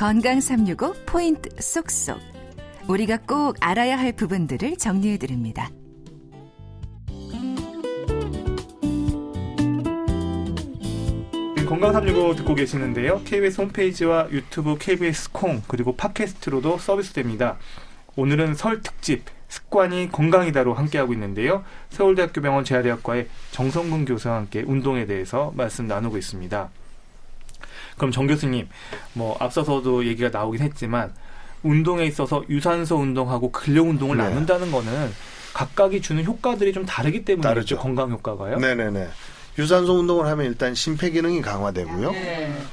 건강 365 포인트 쏙쏙. 우리가 꼭 알아야 할 부분들을 정리해 드립니다. 건강 365 듣고 계시는데요. KBS 홈페이지와 유튜브 KBS 콩 그리고 팟캐스트로도 서비스됩니다. 오늘은 설 특집 습관이 건강이다로 함께하고 있는데요. 서울대학교 병원 재활의학과의 정성근 교수와 함께 운동에 대해서 말씀 나누고 있습니다. 그럼 정 교수님, 뭐 앞서서도 얘기가 나오긴 했지만 운동에 있어서 유산소 운동하고 근력 운동을 네. 나눈다는 거는 각각이 주는 효과들이 좀 다르기 때문이죠. 다르죠. 건강 효과가요. 네네네. 유산소 운동을 하면 일단 심폐 기능이 강화되고요.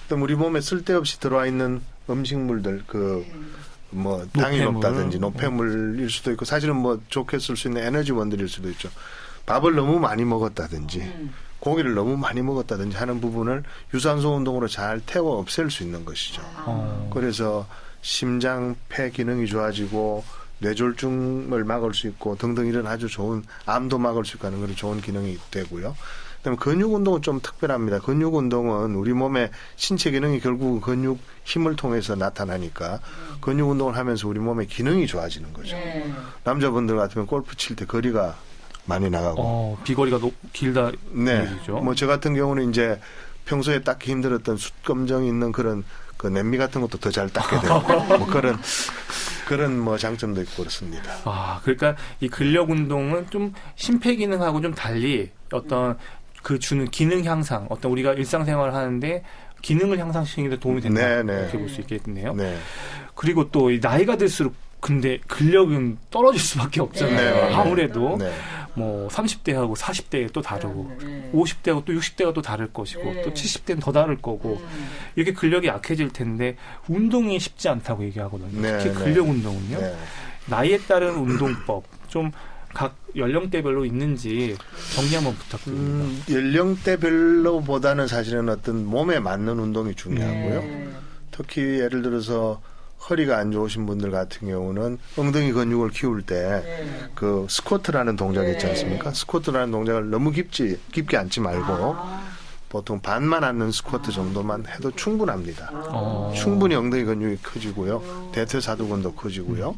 또 우리 몸에 쓸데없이 들어와 있는 음식물들 그 뭐 당이 노폐물. 높다든지 노폐물일 수도 있고 사실은 뭐 좋게 쓸 수 있는 에너지원들일 수도 있죠. 밥을 너무 많이 먹었다든지 고기를 너무 많이 먹었다든지 하는 부분을 유산소 운동으로 잘 태워 없앨 수 있는 것이죠. 어. 그래서 심장 폐 기능이 좋아지고 뇌졸중을 막을 수 있고 등등 이런 아주 좋은 암도 막을 수 있고 하는 그런 좋은 기능이 되고요. 그다음에 근육 운동은 좀 특별합니다. 근육 운동은 우리 몸의 신체 기능이 결국 근육 힘을 통해서 나타나니까 근육 운동을 하면서 우리 몸의 기능이 좋아지는 거죠. 남자분들 같으면 골프 칠 때 거리가 많이 나가고 어, 비거리가 높, 길다 네. 얘기죠. 뭐저 같은 경우는 이제 평소에 닦기 힘들었던 숯검정이 있는 그런 그 냄비 같은 것도 더 잘 닦게 되고 뭐 그런 그런 뭐 장점도 있고 그렇습니다. 아, 그러니까 이 근력 운동은 좀 심폐 기능하고 좀 달리 어떤 그 주는 기능 향상, 어떤 우리가 일상생활을 하는데 기능을 향상시키는 데 도움이 된다. 네, 네. 이렇게 볼 수 있겠네요. 네. 그리고 또이 나이가 들수록 근데 근력은 떨어질 수밖에 없잖아요. 네. 아무래도 네. 뭐 30대하고 40대 또 다르고 50대하고 또 60대가 또 다를 것이고 또 70대는 더 다를 거고 이렇게 근력이 약해질 텐데 운동이 쉽지 않다고 얘기하거든요. 네, 특히 네. 근력 운동은요. 네. 나이에 따른 운동법 좀 각 연령대별로 있는지 정리 한번 부탁드립니다. 음, 연령대별로보다는 사실은 어떤 몸에 맞는 운동이 중요하고요. 특히 예를 들어서 허리가 안 좋으신 분들 같은 경우는 엉덩이 근육을 키울 때그 스쿼트라는 동작 이 있지 않습니까? 스쿼트라는 동작을 너무 깊지 깊게 앉지 말고 보통 반만 앉는 스쿼트 정도만 해도 충분합니다. 어. 충분히 엉덩이 근육이 커지고요. 대퇴사두근도 커지고요.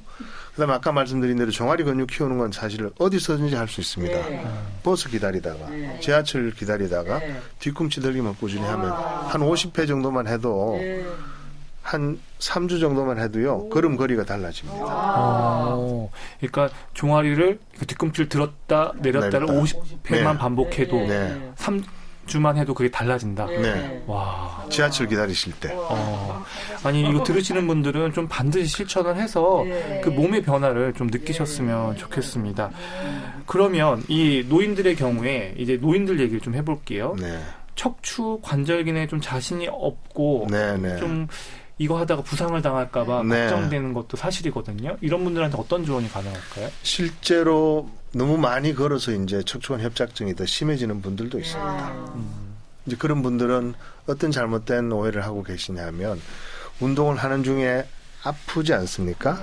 그다음에 아까 말씀드린 대로 종아리 근육 키우는 건 사실 어디서든지 할 수 있습니다. 버스 기다리다가 지하철 기다리다가 뒤꿈치 들기만 꾸준히 하면 한 50회 정도만 해도 한 3주 정도만 해도요. 걸음걸이가 달라집니다. 어, 그러니까 종아리를 그 뒤꿈치를 들었다 내렸다를 내렸다. 50회만 네. 반복해도 네. 3 주만 해도 그게 달라진다. 네. 와. 지하철 기다리실 때. 어. 아니 이거 들으시는 분들은 좀 반드시 실천을 해서 그 몸의 변화를 좀 느끼셨으면 좋겠습니다. 그러면 이 노인들의 경우에 이제 노인들 얘기를 좀 해볼게요. 네. 척추 관절기에 좀 자신이 없고 네, 네. 좀 이거 하다가 부상을 당할까봐 네. 걱정되는 것도 사실이거든요. 이런 분들한테 어떤 조언이 가능할까요? 실제로 너무 많이 걸어서 이제 척추관 협착증이 더 심해지는 분들도 있습니다. 이제 그런 분들은 어떤 잘못된 오해를 하고 계시냐면 운동을 하는 중에 아프지 않습니까?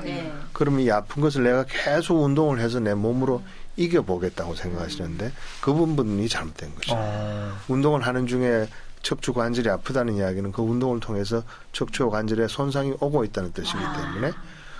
그러면 이 아픈 것을 내가 계속 운동을 해서 내 몸으로 이겨보겠다고 생각하시는데 그 부분이 잘못된 거죠. 어, 운동을 하는 중에 척추 관절이 아프다는 이야기는 그 운동을 통해서 척추 관절에 손상이 오고 있다는 뜻이기 때문에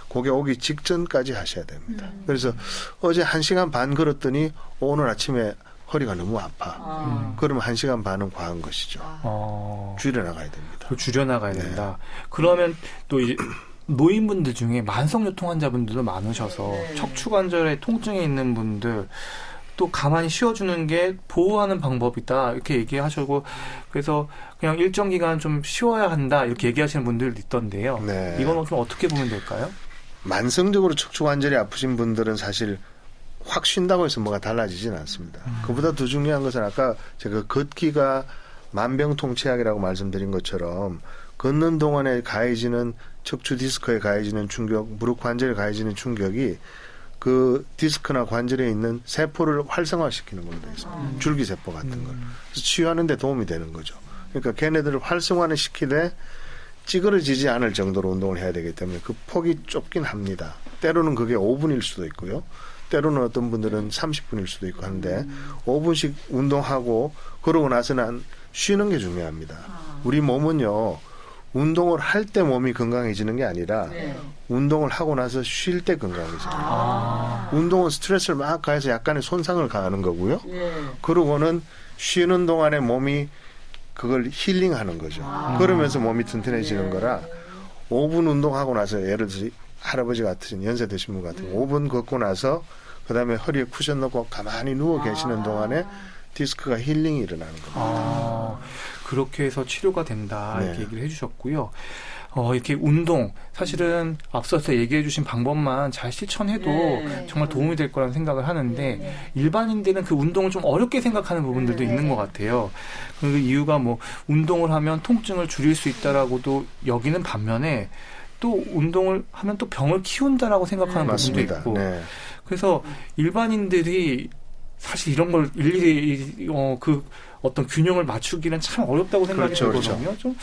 그게 오기 직전까지 하셔야 됩니다. 그래서 어제 한 시간 반 걸었더니 오늘 아침에 허리가 너무 아파. 그러면 한 시간 반은 과한 것이죠. 어, 줄여 나가야 됩니다. 줄여나가야 네. 된다. 그러면 또 이제 노인분들 중에 만성요통 환자분들도 많으셔서 척추 관절에 통증이 있는 분들 또 가만히 쉬어주는 게 보호하는 방법이다 이렇게 얘기하시고 그래서 그냥 일정 기간 좀 쉬어야 한다 이렇게 얘기하시는 분들도 있던데요. 네. 이건 좀 어떻게 보면 될까요? 만성적으로 척추 관절이 아프신 분들은 사실 확 쉰다고 해서 뭐가 달라지진 않습니다. 그보다 더 중요한 것은 아까 제가 걷기가 만병통치약이라고 말씀드린 것처럼 걷는 동안에 가해지는 척추 디스크에 가해지는 충격, 무릎 관절에 가해지는 충격이 그 디스크나 관절에 있는 세포를 활성화시키는 걸로 되어 있습니다. 줄기세포 같은 걸. 그래서 치유하는 데 도움이 되는 거죠. 그러니까 걔네들을 활성화는 시키되 찌그러지지 않을 정도로 운동을 해야 되기 때문에 그 폭이 좁긴 합니다. 때로는 그게 5분일 수도 있고요. 때로는 어떤 분들은 30분일 수도 있고 하는데 5분씩 운동하고 그러고 나서는 쉬는 게 중요합니다. 우리 몸은요. 운동을 할 때 몸이 건강해지는 게 아니라 운동을 하고 나서 쉴 때 건강해져요. 운동은 스트레스를 막 가해서 약간의 손상을 가하는 거고요. 그러고는 쉬는 동안에 몸이 그걸 힐링하는 거죠. 그러면서 몸이 튼튼해지는 거라 5분 운동하고 나서 예를 들어서 할아버지 같은 연세 드신 분 같은 5분 걷고 나서 그다음에 허리에 쿠션 넣고 가만히 누워 계시는 동안에 디스크가 힐링이 일어나는 겁니다. 아, 그렇게 해서 치료가 된다 네. 이렇게 얘기를 해주셨고요. 어, 이렇게 운동 사실은 앞서서 얘기해주신 방법만 잘 실천해도 네. 정말 도움이 될 거라는 생각을 하는데 일반인들은 그 운동을 좀 어렵게 생각하는 부분들도 네. 있는 것 같아요. 그 이유가 뭐 운동을 하면 통증을 줄일 수 있다라고도 여기는 반면에 또 운동을 하면 또 병을 키운다라고 생각하는 부분도 맞습니다. 있고 네. 그래서 일반인들이 사실 이런 걸 일일이 어, 그 어떤 균형을 맞추기는 참 어렵다고 생각이 그렇죠, 들거든요. 좀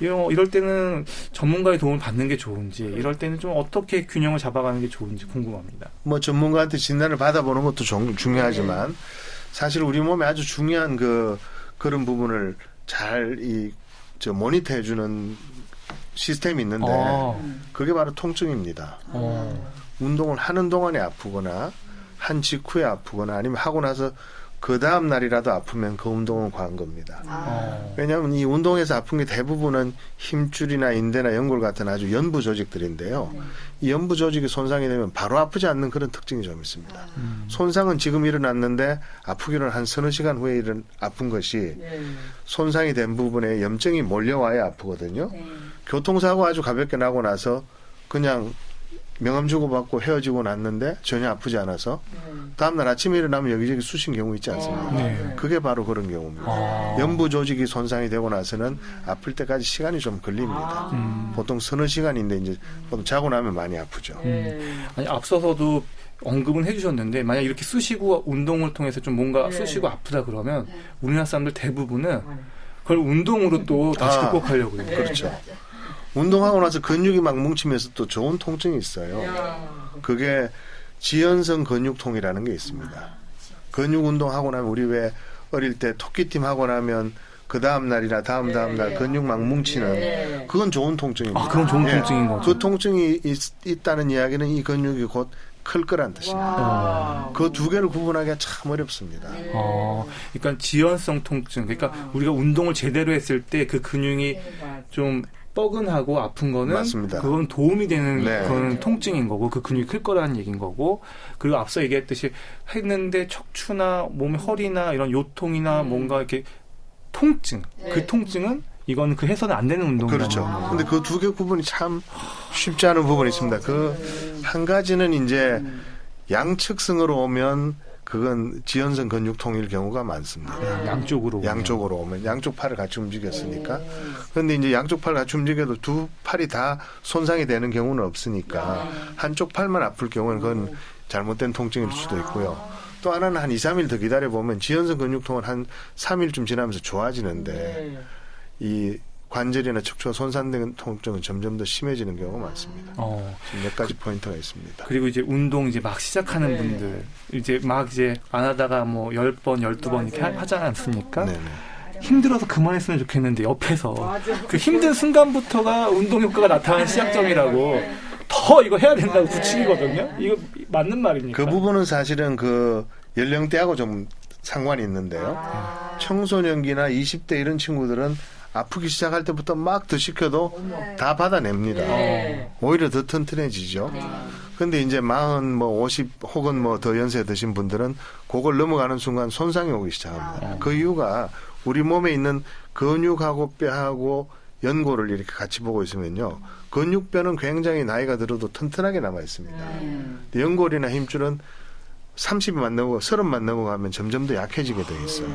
이런- 이럴 때는 전문가의 도움을 받는 게 좋은지, 이럴 때는 좀 어떻게 균형을 잡아가는 게 좋은지 궁금합니다. 뭐 전문가한테 진단을 받아보는 것도 중, 중요하지만 사실 우리 몸에 아주 중요한 그 그런 부분을 잘 이 저 모니터해 주는 시스템이 있는데 아, 그게 바로 통증입니다. 어, 운동을 하는 동안에 아프거나 한 직후에 아프거나 아니면 하고 나서 그 다음 날이라도 아프면 그 운동은 과한 겁니다. 어, 왜냐하면 이 운동에서 아픈 게 대부분은 힘줄이나 인대나 연골 같은 아주 연부 조직들인데요. 이 연부 조직이 손상이 되면 바로 아프지 않는 그런 특징이 좀 있습니다. 음, 손상은 지금 일어났는데 아프기는 한 서너 시간 후에 일은 아픈 것이 손상이 된 부분에 염증이 몰려와야 아프거든요. 교통사고 아주 가볍게 나고 나서 그냥 명함 주고받고 헤어지고 났는데 전혀 아프지 않아서 다음날 아침에 일어나면 여기저기 쑤신 경우 있지 않습니까? 네. 그게 바로 그런 경우입니다. 아, 연부 조직이 손상이 되고 나서는 아플 때까지 시간이 좀 걸립니다. 음. 보통 서너 시간인데 이제 보통 자고 나면 많이 아프죠. 아니 앞서서도 언급은 해주셨는데 만약 이렇게 쑤시고 운동을 통해서 좀 뭔가 네. 쑤시고 아프다 그러면 우리나라 사람들 대부분은 그걸 운동으로 또 다시 아, 극복하려고 해요. 그렇죠. 운동하고 나서 근육이 막 뭉치면서 또 좋은 통증이 있어요. 그게 지연성 근육통이라는 게 있습니다. 근육 운동하고 나면 우리 왜 어릴 때 토끼팀 하고 나면 그 다음 날이나 다음 다음 날 근육 막 뭉치는 그건 좋은 통증입니다. 아, 그건 좋은 예. 통증인 거죠. 그 통증이 있, 다는 이야기는 이 근육이 곧 클 거란 뜻입니다. 그 두 개를 구분하기가 참 어렵습니다. 어, 그러니까 지연성 통증. 그러니까 우리가 운동을 제대로 했을 때 그 근육이 좀 뻐근하고 아픈 거는 맞습니다. 그건 도움이 되는 네. 그런 통증인 거고 그 근육이 클 거라는 얘기인 거고 그리고 앞서 얘기했듯이 했는데 척추나 몸의 허리나 이런 요통이나 뭔가 이렇게 통증 그 통증은 이건 그 해서는 안 되는 운동이라는 그렇죠. 거예요. 근데 그 두개 구분이 참 쉽지 않은 부분이 있습니다. 그 한 가지는 이제 양측성으로 오면 그건 지연성 근육통일 경우가 많습니다. 양쪽으로 오면. 양쪽으로 오면 양쪽 팔을 같이 움직였으니까. 그런데 이제 양쪽 팔 같이 움직여도 두 팔이 다 손상이 되는 경우는 없으니까 한쪽 팔만 아플 경우는 그건 잘못된 통증일 수도 있고요. 또 하나는 한 2, 3일 더 기다려 보면 지연성 근육통은 한 3일쯤 지나면서 좋아지는데 이 관절이나 척추가 손상된 통증은 점점 더 심해지는 경우가 많습니다. 어. 지금 몇 가지 포인트가 있습니다. 그리고 이제 운동 이제 막 시작하는 네. 분들 이제 막 이제 안 하다가 뭐 10번, 12번 이렇게 하- 하지 않습니까? 네네. 힘들어서 그만했으면 좋겠는데 옆에서 그 힘든 순간부터가 운동 효과가 나타나는 시작점이라고 더 이거 해야 된다고 부추기거든요. 이거 맞는 말입니까? 그 부분은 사실은 그 연령대하고 좀 상관이 있는데요. 청소년기나 20대 이런 친구들은 아프기 시작할 때부터 막더 시켜도 다 받아냅니다. 오히려 더 튼튼해지죠. 근데 이제 마흔 뭐50 혹은 뭐 더 연세 드신 분들은 그걸 넘어가는 순간 손상이 오기 시작합니다. 그 이유가 우리 몸에 있는 근육하고 뼈하고 연골을 이렇게 같이 보고 있으면요. 근육뼈는 굉장히 나이가 들어도 튼튼하게 남아 있습니다. 근데 연골이나 힘줄은 30만 넘어 30만 넘어가면 점점 더 약해지게 돼 있어요.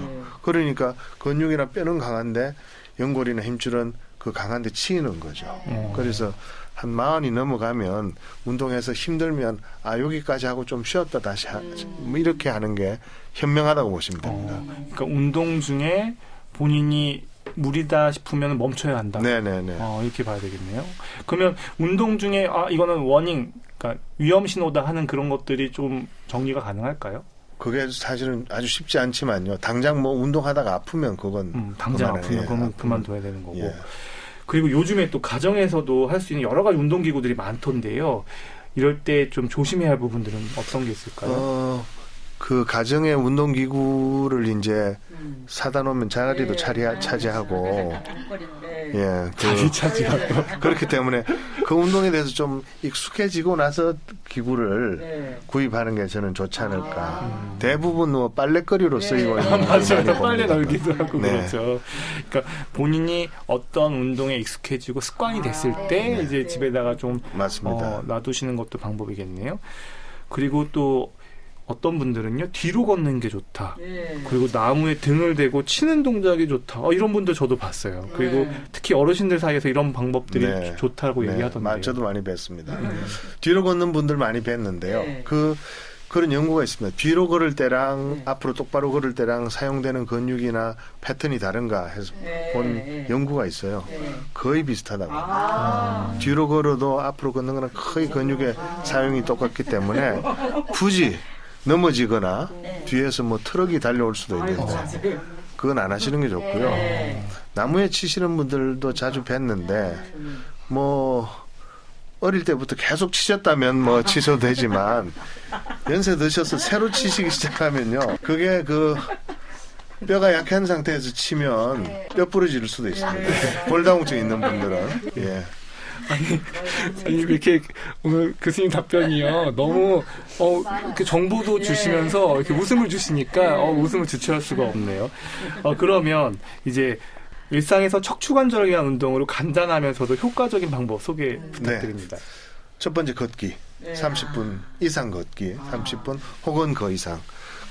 그러니까 근육이나 뼈는 강한데 연골이나 힘줄은 그 강한데 치이는 거죠. 어. 그래서 한 마흔이 넘어가면 운동해서 힘들면 아 여기까지 하고 좀 쉬었다 다시 하, 뭐 이렇게 하는 게 현명하다고 보시면 됩니다. 어, 그러니까 운동 중에 본인이 무리다 싶으면 멈춰야 한다. 네네네. 어, 이렇게 봐야 되겠네요. 그러면 운동 중에 아 이거는 워닝, 그러니까 위험 신호다 하는 그런 것들이 좀 정리가 가능할까요? 그게 사실은 아주 쉽지 않지만요. 당장 뭐 운동하다가 아프면 그건 음, 당장 그만해. 아프면 예, 그러면 아프면. 그만둬야 되는 거고. 예. 그리고 요즘에 또 가정에서도 할 수 있는 여러 가지 운동 기구들이 많던데요. 이럴 때 좀 조심해야 할 부분들은 어떤 게 있을까요? 어, 그 가정의 운동 기구를 이제 음. 사다 놓으면 자리도 네. 차리, 차지하고 네. 예, 그, 자기 차지하고. 그렇기 때문에 그 운동에 대해서 좀 익숙해지고 나서 기구를 네. 구입하는 게 저는 좋지 않을까. 아. 대부분 뭐 빨래거리로 쓰이고 네. 있는 아, 맞아요. 빨래. 널기도 하고 네. 그렇죠. 그러니까 본인이 어떤 운동에 익숙해지고 습관이 됐을 아, 때 네. 이제 네. 집에다가 좀 맞습니다. 어, 놔두시는 것도 방법이겠네요. 그리고 또 어떤 분들은요 뒤로 걷는 게 좋다. 네. 그리고 나무에 등을 대고 치는 동작이 좋다. 어, 이런 분들 저도 봤어요. 그리고 네. 특히 어르신들 사이에서 이런 방법들이 네. 좋다고 네, 얘기하던데요. 마- 저도 많이 뵀습니다. 음. 뒤로 걷는 분들 많이 뵀는데요. 네. 그 그런 연구가 있습니다. 뒤로 걸을 때랑 네. 앞으로 똑바로 걸을 때랑 사용되는 근육이나 패턴이 다른가 해서 네. 본 네. 연구가 있어요. 네. 거의 비슷하다고. 아. 뒤로 걸어도 앞으로 걷는 거랑 거의 근육의 사용이 똑같기 때문에 굳이 넘어지거나 네. 뒤에서 뭐 트럭이 달려올 수도 있는데. 그건 안 하시는 게 좋고요. 네. 나무에 치시는 분들도 자주 뵀는데 음. 뭐 어릴 때부터 계속 치셨다면 뭐 치셔도 되지만 연세 드셔서 새로 치시기 시작하면요 그게 그 뼈가 약한 상태에서 치면 뼈 부러질 수도 있습니다 골다공증 있는 분들은 예 아니 이렇게 오늘 교수님 답변이요. 너무 어 이렇게 정보도 주시면서 이렇게 웃음을 주시니까 어 웃음을 주체할 수가 없네요. 어 그러면 이제 일상에서 척추관절을 위한 운동으로 간단하면서도 효과적인 방법 소개 부탁드립니다. 첫 번째 걷기 네. 30분 이상 걷기 30분 혹은 그 이상.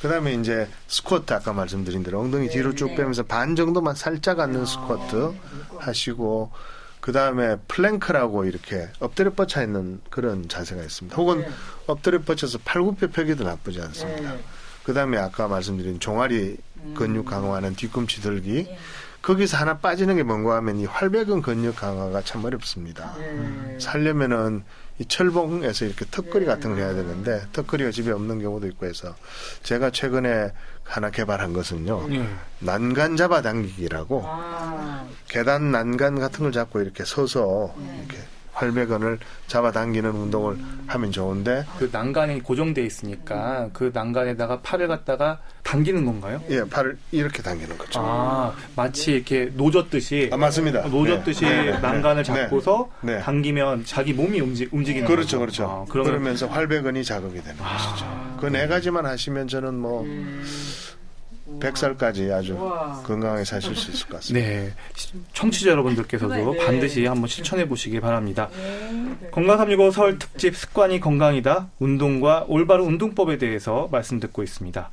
그다음에 이제 스쿼트 아까 말씀드린 대로 엉덩이 뒤로 쭉 빼면서 반 정도만 살짝 앉는 스쿼트 하시고 그 다음에 플랭크라고 이렇게 엎드려 뻗쳐 있는 그런 자세가 있습니다. 혹은 네. 엎드려 뻗쳐서 팔굽혀 펴기도 나쁘지 않습니다. 네. 그 다음에 아까 말씀드린 종아리 근육 강화하는 뒤꿈치 들기 거기서 하나 빠지는 게 뭔가 하면 이 활배근 근육 강화가 참 어렵습니다. 네. 살려면은 이 철봉에서 이렇게 턱걸이 같은 걸 해야 되는데 턱걸이가 집에 없는 경우도 있고 해서 제가 최근에 하나 개발한 것은요 예. 난간 잡아당기기라고 아. 계단 난간 같은 걸 잡고 이렇게 서서 이렇게 활배근을 잡아당기는 운동을 하면 좋은데 그 난간이 고정돼 있으니까 그 난간에다가 팔을 갖다가 당기는 건가요? 예 팔을 이렇게 당기는 거죠. 아 마치 이렇게 노젓듯이 아, 맞습니다. 노젓듯이 네. 네. 난간을 네. 잡고서 네. 당기면 자기 몸이 움직, 움직이는 그렇죠, 거죠. 그렇죠. 아, 그러면 그러면서 활배근이 자극이 되는 것이죠. 그 네 가지만 하시면 저는 뭐 음. 100살까지 아주 우와. 건강하게 사실 수 있을 것 같습니다. 네 청취자 여러분들께서도 네. 반드시 한번 실천해 보시기 바랍니다. 네. 건강 365 설 특집 습관이 건강이다 운동과 올바른 운동법에 대해서 말씀 듣고 있습니다.